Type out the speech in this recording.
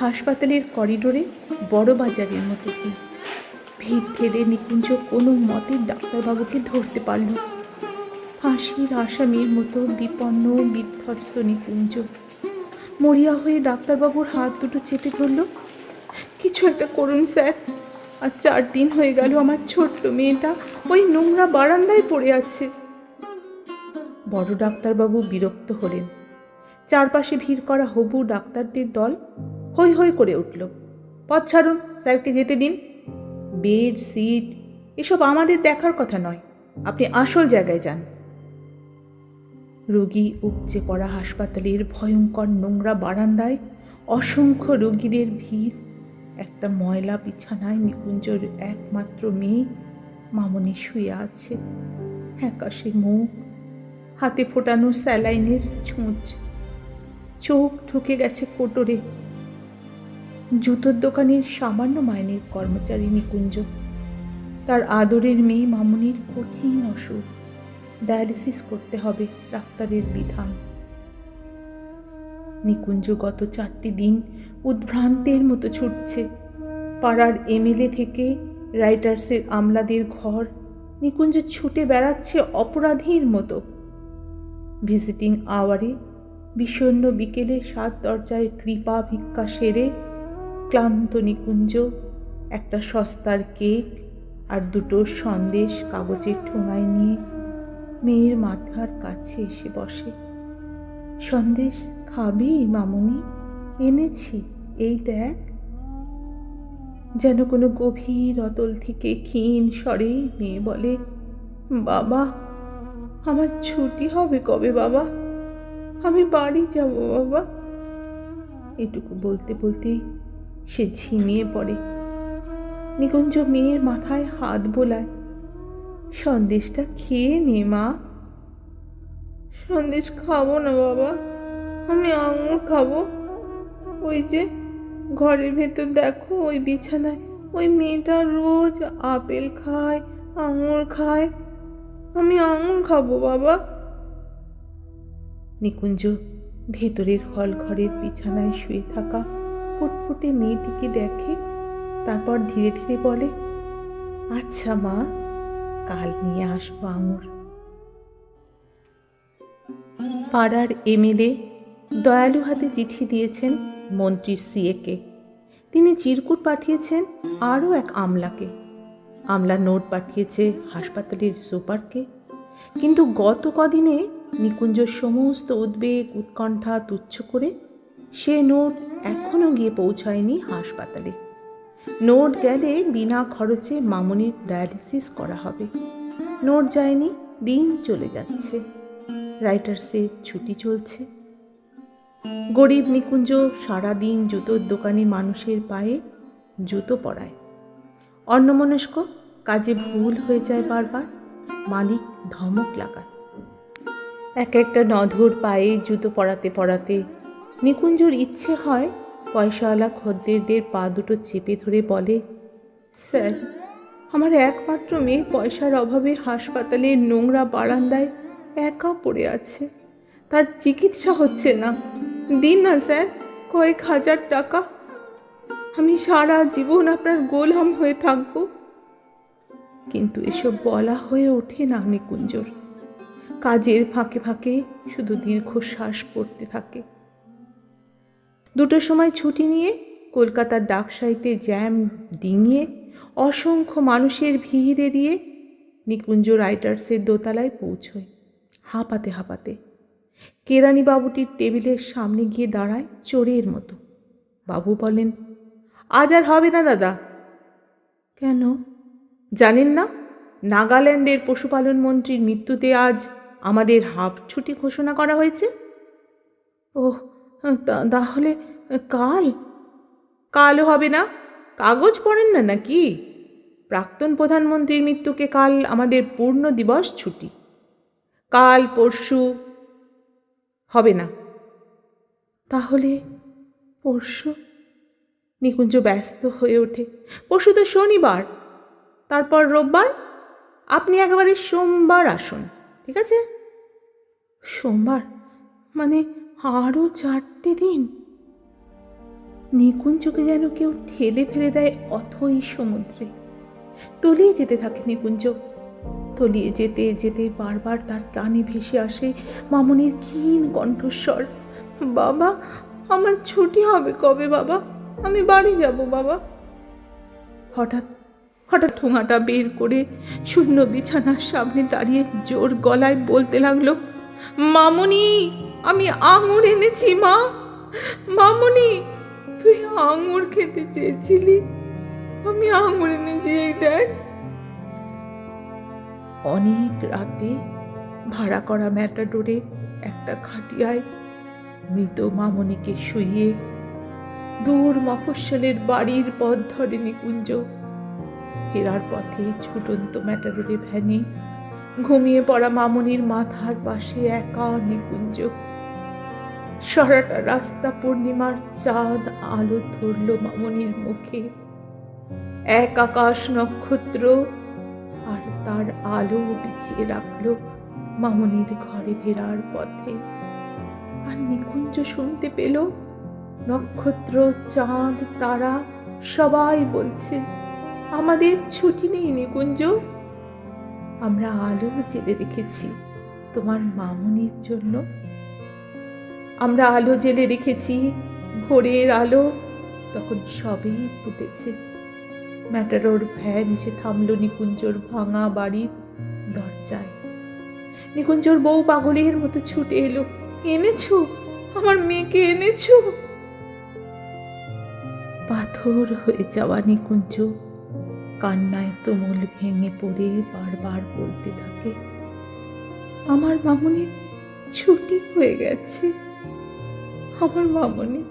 হাসপাতালের করিডোরে বড় বাজারের মতো কি? ভিড় ঠেলে নিকুঞ্জ কোনো মতে ডাক্তারবাবুকে ধরতে পারল ফাঁসির আসামির মতো বিপন্ন বিধ্বস্ত নিকুঞ্জ। মরিয়া হয়ে ডাক্তারবাবুর হাত দুটো চেপে ধরল। কিছু একটা করুন, স্যার। আর চার দিন হয়ে গেল আমার ছোট্ট মেয়েটা ওই নোংরা বারান্দায় পড়ে আছে। বড় ডাক্তারবাবু বিরক্ত হলেন। চারপাশে ভিড় করা হবু ডাক্তারদের দল হৈ হৈ করে উঠল। পথ ছাড়ুন, স্যারকে যেতে দিন। বেড, সিট, এসব আমাদের দেখার কথা নয়। আপনি আসল জায়গায় যান। রোগী উপচে পড়া হাসপাতালের ভয়ঙ্কর নোংরা বারান্দায় অসংখ্য রোগীদের ভিড়। একটা ময়লা বিছানায় নিকুঞ্জর একমাত্র মেয়ে মামনি শুয়ে আছে। একশে মুখ, হাতে ফোটানো স্যালাইনের ছুঁচ। চোখ ঢুকে গেছে কোটরে। জুতোর দোকানের সামান্য মাইনের কর্মচারী নিকুঞ্জ। তার আদরের মেয়ে মামনির কঠিন অসুখ। ডায়ালিসিস করতে হবে ডাক্তারের বিধান। নিকুঞ্জ গত চারটি দিন উদ্ভ্রান্তের মতো ছুটছে। পাড়ার এমএলএ থেকে রাইটার্সের আমলাদের ঘর। নিকুঞ্জ ছুটে বেড়াচ্ছে অপরাধীর মতো। ভিজিটিং আওয়ারে বিষণ্ণ বিকেলে সাত দরজায় কৃপা ভিক্ষা সেরে ক্লান্ত নিকুঞ্জ, একটা সস্তার কেক আর দুটো সন্দেশ কাগজের ঠোঙায় নিয়ে মেয়ের মাথার কাছে এসে বসে। সন্দেশ, খাবি মামুনি? এনেছি, এই দেখ। যেন কোনো গভীর অতল থেকে ক্ষীণ স্বরে মেয়ে বলে, বাবা, আমার ছুটি হবে কবে বাবা? আমি বাড়ি যাব বাবা? এটুকু বলতে বলতেই সে ঝিমিয়ে পড়ে। নিকুঞ্জ মেয়ের মাথায় হাত বোলায়। সন্দেশটা খেয়ে নে, মা। সন্দেশ খাব না, বাবা। আমি আঙুর খাব। ওই যে ঘরের ভেতর দেখো, ওই বিছানায় ওই মেয়েটা রোজ আপেল খায়, আঙুর খায়। আমি আঙুর খাব, বাবা। নিকুঞ্জ ভেতরের হল ঘরের বিছানায় শুয়ে থাকা ফুটফুটে মেয়েটিকে দেখে, তারপর ধীরে ধীরে বলে আচ্ছা মা, কাল নিয়ে আসব আঙুর। পাড়ার এমএলএ দয়ালু হাতে চিঠি দিয়েছেন মন্ত্রীর সিএকে তিনি চিরকুট পাঠিয়েছেন আরও এক আমলাকে। আমলা নোট পাঠিয়েছে হাসপাতালের সুপারকে। কিন্তু গত কদিনে নিকুঞ্জ সমস্ত উদ্বেগ, উৎকণ্ঠা তুচ্ছ করে সে নোট এখনও গিয়ে পৌঁছায়নি হাসপাতালে। নোট গেলে বিনা খরচে মামনির ডায়ালিসিস করা হবে। নোট যায়নি, দিন চলে যাচ্ছে। রাইটার্সে ছুটি চলছে। গরিব নিকুঞ্জ সারাদিন জুতোর দোকানে মানুষের পায়ে জুতো পরায়। অন্যমনস্ক, কাজে ভুল হয়ে যায় বারবার, মালিক ধমক লাগায়। এক একটা নধর পায়ে জুতো পরাতে পরাতে নিকুঞ্জর ইচ্ছে হয় পয়সাওয়ালা খদ্দেরদের পা দুটো চেপে ধরে বলে, স্যার, আমার একমাত্র মেয়ে পয়সার অভাবে হাসপাতালের নোংরা বারান্দায় একা পড়ে আছে। তার চিকিৎসা হচ্ছে না। দিন না, স্যার, কয়েক হাজার টাকা। আমি সারা জীবন আপনার গোলাম হয়ে থাকব। কিন্তু এসব বলা হয়ে ওঠে না নিকুঞ্জর। কাজের ফাঁকে ফাঁকে শুধু দীর্ঘশ্বাস পড়তে থাকে। দুটোর সময় ছুটি নিয়ে কলকাতার ডাক সাইটে জ্যাম ডিঙিয়ে অসংখ্য মানুষের ভিড় এড়িয়ে নিকুঞ্জ রাইটার্সের দোতলায় পৌঁছয়। হাঁপাতে হাঁপাতে কেরানি বাবুটির টেবিলের সামনে গিয়ে দাঁড়ায় চোরের মতো। বাবু বলেন, আজ আর হবে না দাদা। কেন? জানেন না, নাগাল্যান্ডের পশুপালন মন্ত্রীর মৃত্যুতে আজ আমাদের হাফ ছুটি ঘোষণা করা হয়েছে? ও তা- তাহলে কাল? কালও হবে না? কাগজ পড়েন না নাকি? প্রাক্তন প্রধানমন্ত্রীর মৃত্যুকে কাল আমাদের পূর্ণ দিবস ছুটি। কাল পরশু হবে না। তাহলে পরশু? নিকুঞ্জ ব্যস্ত হয়ে ওঠে। পরশু তো শনিবার। তারপর রোববার? আপনি একেবারে সোমবার আসুন, ঠিক আছে? সোমবার? মানে আরও চারটে দিন। নিকুঞ্জকে যেন কেউ ঠেলে ফেলে দেয় অথই সমুদ্রে। তলিয়ে যেতে থাকে নিকুঞ্জ। তলিয়ে যেতে যেতে বারবার তার কানে ভেসে আসে মামনির ক্ষীণ কণ্ঠস্বর। বাবা, আমার ছুটি হবে কবে বাবা? আমি বাড়ি যাব বাবা। হঠাৎ হঠাৎ ঠোঙাটা বের করে শূন্য বিছানার সামনে দাঁড়িয়ে জোর গলায় বলতে লাগল, মামনি! আমি আঙুর এনেছি, মা। মামনি, তুই আঙুর খেতে চেয়েছিলি? আমি আঙুর এনেছি, এই দেখ। অনেক রাতে ভাড়া করা ম্যাটাডোরে একটা খাটিয়ায় মৃত মামনিকে শুইয়ে দূর মফস্বলের বাড়ির পথ ধরে নিকুঞ্জ। ফেরার পথে ছুটন্ত ম্যাটাডোরে ভ্যানে ঘুমিয়ে পড়া মামনির মাথার পাশে একা নিকুঞ্জ। সারাটা রাস্তা পূর্ণিমার চাঁদ আলো ধরল মামনির মুখে। এক আকাশ নক্ষত্র আর তার আলো বিছিয়ে রাখল মামনির ঘরে ফেরার পথে। আর নিকুঞ্জ শুনতে পেল, নক্ষত্র, চাঁদ, তারা সবাই বলছে, আমাদের ছুটি নেই নিকুঞ্জ। আমরা আলো জেলে রেখেছি তোমার মামনির জন্য। আমরা আলো জেলে রেখেছি, ভোরের আলো, তখন সবেই ফুটেছে। ম্যাটারোর ভ্যান এসে থামলো নিকুঞ্জর ভাঙা বাড়ির দরজায়। নিকুঞ্জর বউ পাগলের মতো ছুটে এলো, এনেছো? আমার মেয়েকে এনেছো? পাথর হয়ে যাওয়া নিকুঞ্জ কান্নায় তুমুল ভেঙে পড়ে বারবার বলতে থাকে, আমার মামনি ছুটি হয়ে গেছে। আমার মামনি।